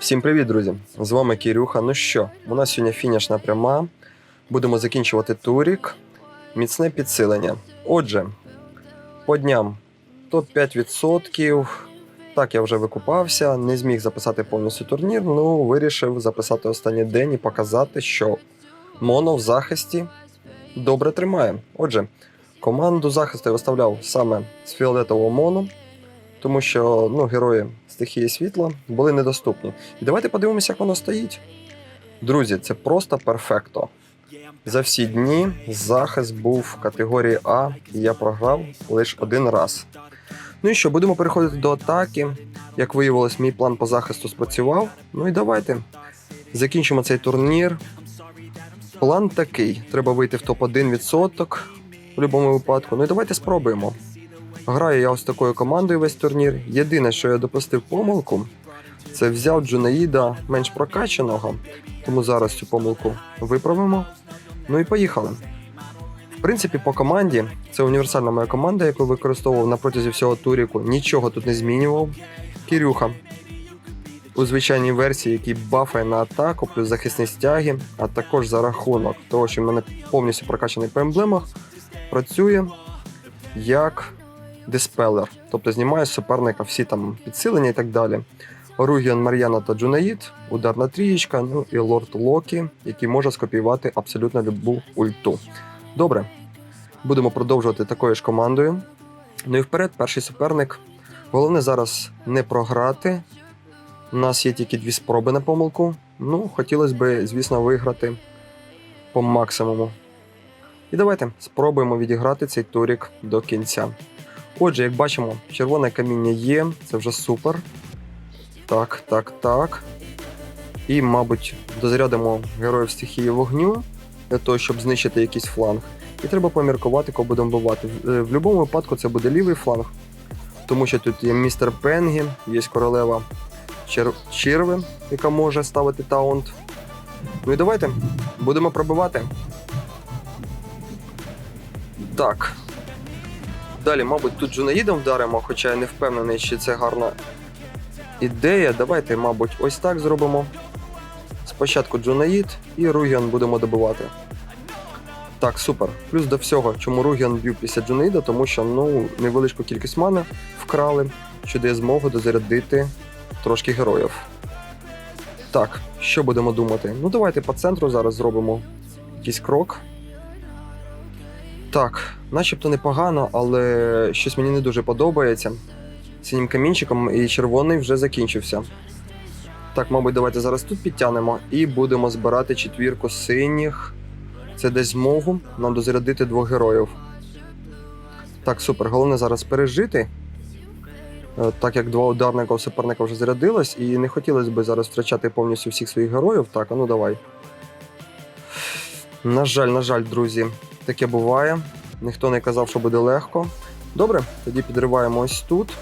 Всім привіт, друзі! З вами Кірюха. Ну що, у нас сьогодні фінішна пряма. Будемо закінчувати турік. Міцне підсилення. Отже, по дням топ-5%. Так, я вже викупався, не зміг записати повністю турнір, ну вирішив записати останній день і показати, що моно в захисті добре тримає. Отже, команду захисту я виставляв саме з фіолетового моно, тому що ну, герої стихії світла були недоступні. І давайте подивимося, як воно стоїть. Друзі, це просто перфекто. За всі дні захист був в категорії А, і я програв лише один раз. Ну і що, будемо переходити до атаки. Як виявилось, мій план по захисту спрацював. Ну і давайте закінчимо цей турнір. План такий: треба вийти в топ-1 відсоток в будь-якому випадку. Ну і давайте спробуємо. Граю я ось такою командою весь турнір. Єдине, що я допустив помилку, це взяв Джунаїда менш прокачаного, тому зараз цю помилку виправимо. Ну і поїхали. В принципі, по команді це універсальна моя команда, яку використовував на протязі всього туріку. Нічого тут не змінював. Кірюха. У звичайній версії, який бафає на атаку, плюс захисні стяги, а також за рахунок того, що в мене повністю прокачаний по емблемах, працює як диспелер, тобто знімає суперника всі там підсилення і так далі. Ругіон Мар'яна та Джунаїд, ударна трієчка, ну і лорд Локі, який може скопіювати абсолютно любу ульту. Добре, будемо продовжувати такою ж командою. Ну і вперед, перший суперник. Головне зараз не програти. У нас є тільки дві спроби на помилку. Ну, хотілося б, звісно, виграти по максимуму. І давайте спробуємо відіграти цей турік до кінця. Отже, як бачимо, червоне каміння є, це вже супер. Так, так, так. І, мабуть, дозарядимо героїв стихії вогню для того, щоб знищити якийсь фланг. І треба поміркувати, кого будемо бувати. В е, в будь-якому випадку це буде лівий фланг, тому що тут є містер Пенгі, є королева Чер... Черви, яка може ставити таунт. Ну і давайте будемо пробивати. Так. Далі, мабуть, тут Джунаїдом вдаримо, хоча я не впевнений, чи це гарна ідея. Давайте, мабуть, ось так зробимо. Спочатку Джунаїд і Ругіон будемо добивати. Так, супер. Плюс до всього, чому Ругіон б'ю після Джунаїда, тому що ну, невеличку кількість мани вкрали, що дає змогу дозарядити трошки героїв. Так, що будемо думати? Ну, давайте по центру зараз зробимо якийсь крок. Так, начебто непогано, але щось мені не дуже подобається. Синім камінчиком і червоний вже закінчився. Так, мабуть, давайте зараз тут підтягнемо і будемо збирати четвірку синіх. Це дасть змогу нам дозарядити двох героїв. Так, супер. Головне зараз пережити. Е, Так як два ударника у суперника вже зарядилось, і не хотілося б зараз втрачати повністю всіх своїх героїв. Так, а ну давай. На жаль, на жаль, друзі, таке буває. Ніхто не казав, що буде легко. Добре, тоді підриваємо ось тут.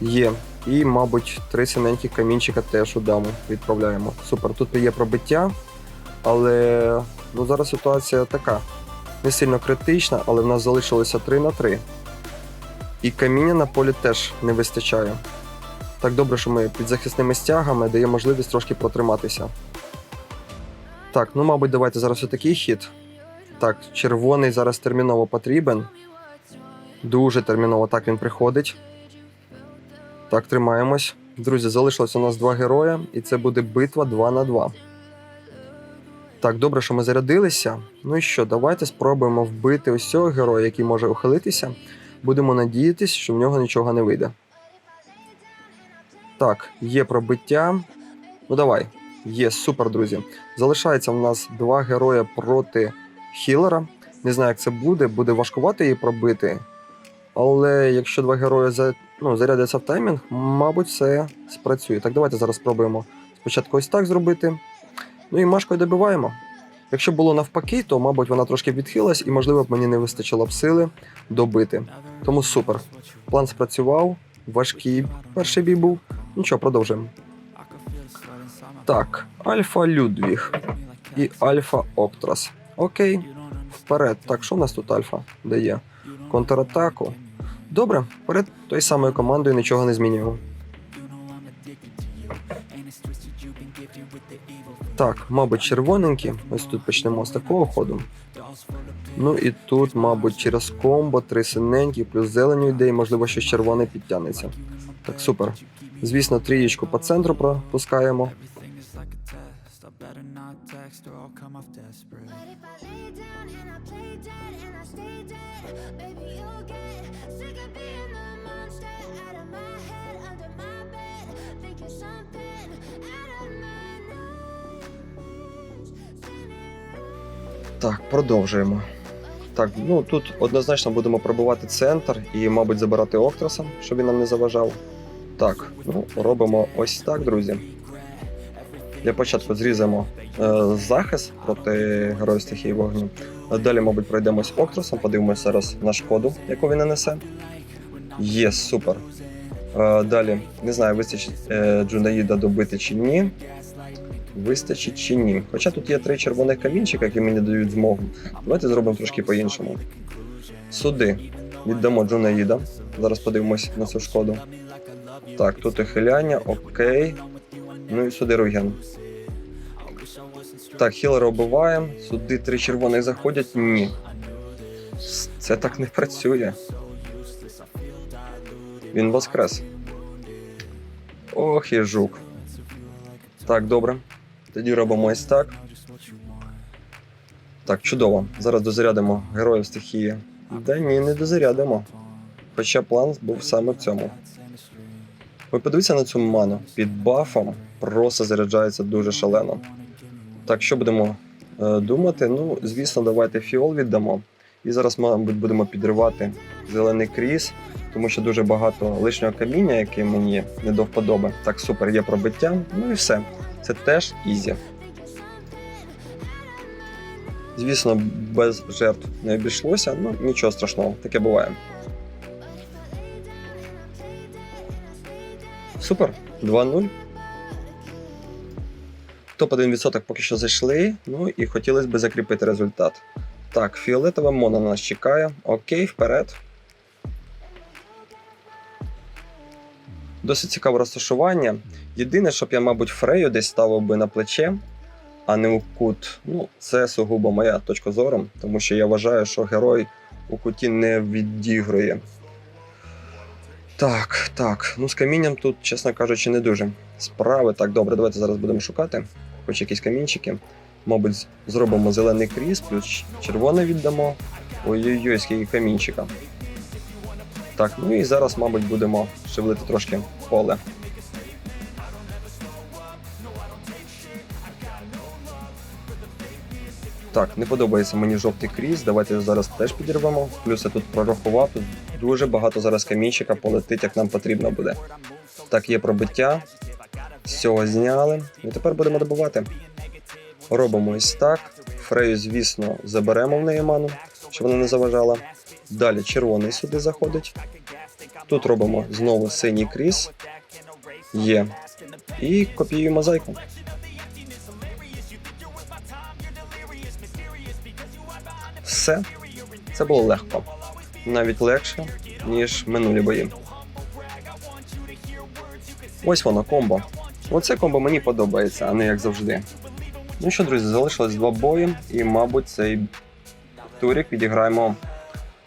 Є. І, мабуть, три синеньких камінчика теж у даму відправляємо. Супер, тут є пробиття, але ну, зараз ситуація така. Не сильно критична, але в нас залишилося 3 на 3. І каміння на полі теж не вистачає. Так добре, що ми під захисними стягами дає можливість трошки протриматися. Так, ну мабуть, давайте зараз отакий хід. Так, червоний зараз терміново потрібен. Дуже терміново так він приходить. Так, тримаємось. Друзі, залишилось у нас два героя, і це буде битва 2 на 2. Так, добре, що ми зарядилися. Ну і що, давайте спробуємо вбити ось цього героя, який може ухилитися. Будемо надіятись, що в нього нічого не вийде. Так, є пробиття. Ну давай. Є, супер, друзі. Залишається в нас два героя проти хілера. Не знаю, як це буде, буде важкувати її пробити. Але якщо два герої за, ну, зарядяться в таймінг, мабуть, все спрацює. Так, давайте зараз спробуємо спочатку ось так зробити. Ну і машкою добиваємо. Якщо було навпаки, то, мабуть, вона трошки відхилась і, можливо, б мені не вистачило б сили добити. Тому супер. План спрацював, важкий перший бій був. Нічого, продовжуємо. Так, Альфа Людвіг і Альфа Оптрас. Окей. Вперед. Так, що в нас тут Альфа дає? Контратаку. Добре, вперед той самою командою нічого не змінюємо. Так, мабуть, червоненькі. Ось тут почнемо з такого ходу. Ну і тут, мабуть, через комбо три синенькі, плюс зелені ідеї, можливо, щось червоне підтягнеться. Так, супер. Звісно, трієчку по центру пропускаємо. But if I lay down and I play dead and I stay dead, maybe you'll get sick of being the monster out of my head, under my bed, thinking something out of my Так, продовжуємо. Так, ну тут однозначно будемо пробувати центр і, мабуть, забирати Октроса, щоб він нам не заважав. Так, ну робимо ось так, друзі. Для початку зрізаємо е, захист проти героїв стихії вогню. Далі, мабуть, пройдемось Октросом, подивимося зараз на шкоду, яку він нанесе. Є, супер. Е, далі, не знаю, вистачить е, Джунаїда добити чи ні. Вистачить чи ні. Хоча тут є три червоних камінчика, які мені дають змогу. Давайте зробимо трошки по-іншому. Сюди віддамо Джунаїда. Зараз подивимось на цю шкоду. Так, тут ухиляння, окей. Ну і сюди Руген. Так, хілера вбиваємо. Сюди три червоних заходять. Ні. Це так не працює. Він воскрес. Ох і жук. Так, добре. Тоді робимо ось так. Так, чудово. Зараз дозарядимо героїв стихії. Да ні, не дозарядимо. Хоча план був саме в цьому. Ви подивіться на цю ману. Під бафом просто заряджається дуже шалено. Так, що будемо е, думати? Ну, звісно, давайте фіол віддамо. І зараз, мабуть, будемо підривати зелений кріс, тому що дуже багато лишнього каміння, яке мені не до вподоби. Так, супер, є пробиття. Ну і все. Це теж ізі. Звісно, без жертв не обійшлося, ну нічого страшного, таке буває. Супер, 2-0. Топ-1% поки що зайшли. Ну і хотілося б закріпити результат. Так, фіолетова мона нас чекає. Окей, вперед. Досить цікаве розташування. Єдине, щоб я, мабуть, Фрею десь ставив би на плече, а не у кут. Ну, це сугубо моя точка зору, тому що я вважаю, що герой у куті не відігрує. Так, так. Ну з камінням тут, чесно кажучи, не дуже. Справи. Так, добре, давайте зараз будемо шукати. Хоч якісь камінчики. Мабуть, зробимо зелений кріс, плюс червоний віддамо. Ой-ой-ой, скільки камінчика. Так, ну і зараз, мабуть, будемо шевелити трошки поле. Так, не подобається мені жовтий кріс. Давайте зараз теж підірвемо. Плюс я тут прорахував. Тут дуже багато зараз камінчика полетить, як нам потрібно буде. Так, є пробиття. З зняли. І тепер будемо добувати. Робимо ось так. Фрею, звісно, заберемо в неї ману, щоб вона не заважала. Далі червоний сюди заходить. Тут робимо знову синій кріс. Є. І копіюємо зайку. Все. Це було легко. Навіть легше, ніж минулі бої. Ось воно комбо. Оце комбо мені подобається, а не як завжди. Ну що, друзі, залишилось два бої, і, мабуть, цей турік відіграємо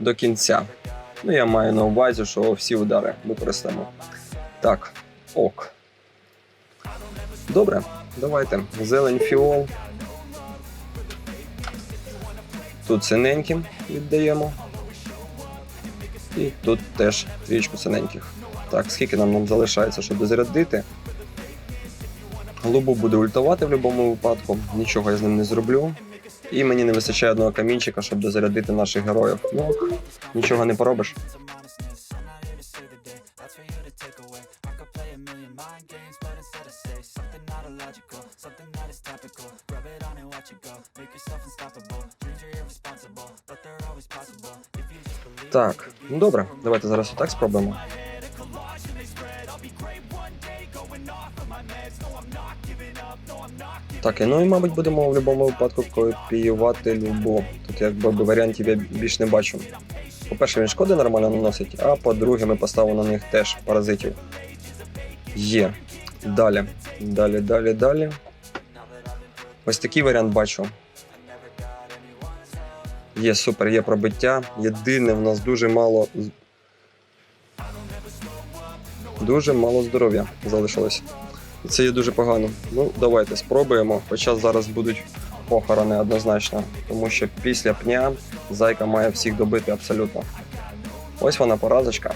до кінця. Ну, я маю на увазі, що всі удари використаємо. Так, ок. Добре, давайте. Зелень фіол. Тут синеньким віддаємо. І тут теж трічку синеньких. Так, скільки нам, нам залишається, щоб дозарядити? Голубу буде ультувати в будь-якому випадку, нічого я з ним не зроблю. І мені не вистачає одного камінчика, щоб дозарядити наших героїв. Ну, нічого не поробиш. Так, ну добре, давайте зараз отак спробуємо. Так, і ну і мабуть будемо в будь-якому випадку копіювати любов. Тут якби варіантів я більш не бачу. По-перше, він шкоди нормально наносить, а по-друге, ми поставимо на них теж паразитів. Є. Далі, далі, далі, далі. Ось такий варіант бачу. Є супер, є пробиття. Єдине, в нас дуже мало. Дуже мало здоров'я залишилось. Це є дуже погано. Ну, давайте спробуємо. Хоча зараз будуть похорони однозначно, тому що після пня зайка має всіх добити абсолютно. Ось вона поразочка.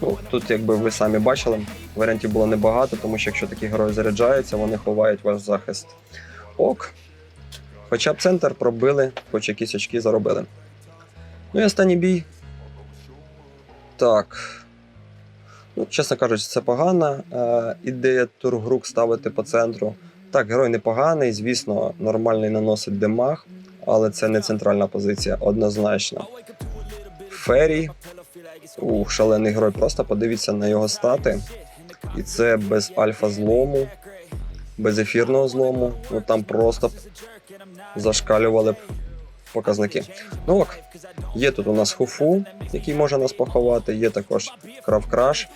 Ну, тут, якби ви самі бачили, варіантів було небагато, тому що якщо такі герої заряджаються, вони ховають ваш захист. Ок. Хоча б центр пробили, хоч якісь очки заробили. Ну і останній бій. Так. Ну, чесно кажучи, це погана е, ідея тургрук ставити по центру. Так, герой непоганий, звісно, нормальний наносить демаг, але це не центральна позиція, однозначно. Феррі. Ух, шалений герой. Просто подивіться на його стати. І це без альфа злому, без ефірного злому. Ну там просто зашкалювали б показники. Ну ок, є тут у нас хуфу, який може нас поховати. Є також Кравкраш,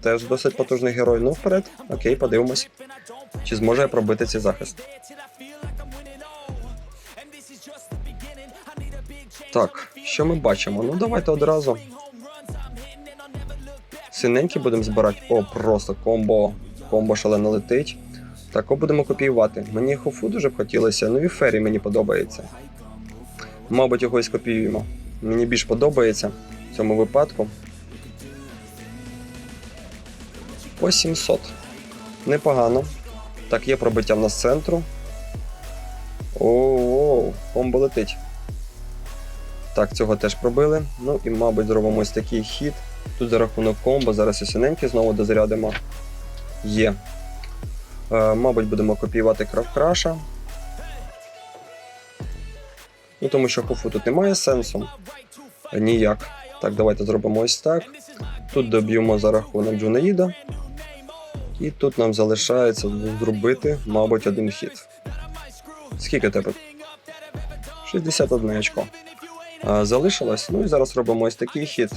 теж досить потужний герой. Ну вперед, окей, подивимось. Чи зможе пробити цей захист? Так, що ми бачимо? Ну давайте одразу. Синенькі будемо збирати. О, просто комбо. Комбо шалено летить. Так, будемо копіювати. Мені хуфу дуже б хотілося, ну і фері мені подобається. Мабуть, його і скопіюємо. Мені більш подобається в цьому випадку. По 700. Непогано. Так, є пробиття в нас з центру. Оу, комбо летить. Так, цього теж пробили. Ну і, мабуть, зробимо ось такий хід. Тут за рахунок комбо, зараз і синенькі знову дозарядимо. Є. Е, мабуть, будемо копіювати крафкраша. Ну, тому що хуфу тут немає сенсу. Ніяк. Так, давайте зробимо ось так. Тут доб'ємо за рахунок Джунаїда. І тут нам залишається зробити, мабуть, один хід. Скільки тебе? 61 очко. Залишилось. Ну і зараз робимо ось такий хід.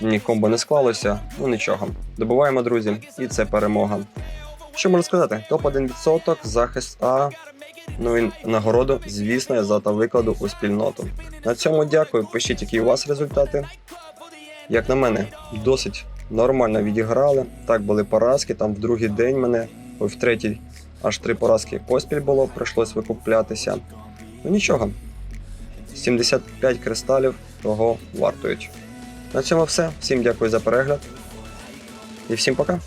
Ні, комбо не склалося. Ну нічого. Добуваємо, друзі, і це перемога. Що можна сказати? Топ-1%, захист А. Ну і нагороду, звісно, я за та викладу у спільноту. На цьому дякую. Пишіть, які у вас результати. Як на мене, досить нормально відіграли. Так були поразки. Там в другий день мене, ой, в третій аж три поразки поспіль було, прийшлось викуплятися. Ну нічого. 75 кристалів того вартують. На цьому все. Всім дякую за перегляд. І всім пока.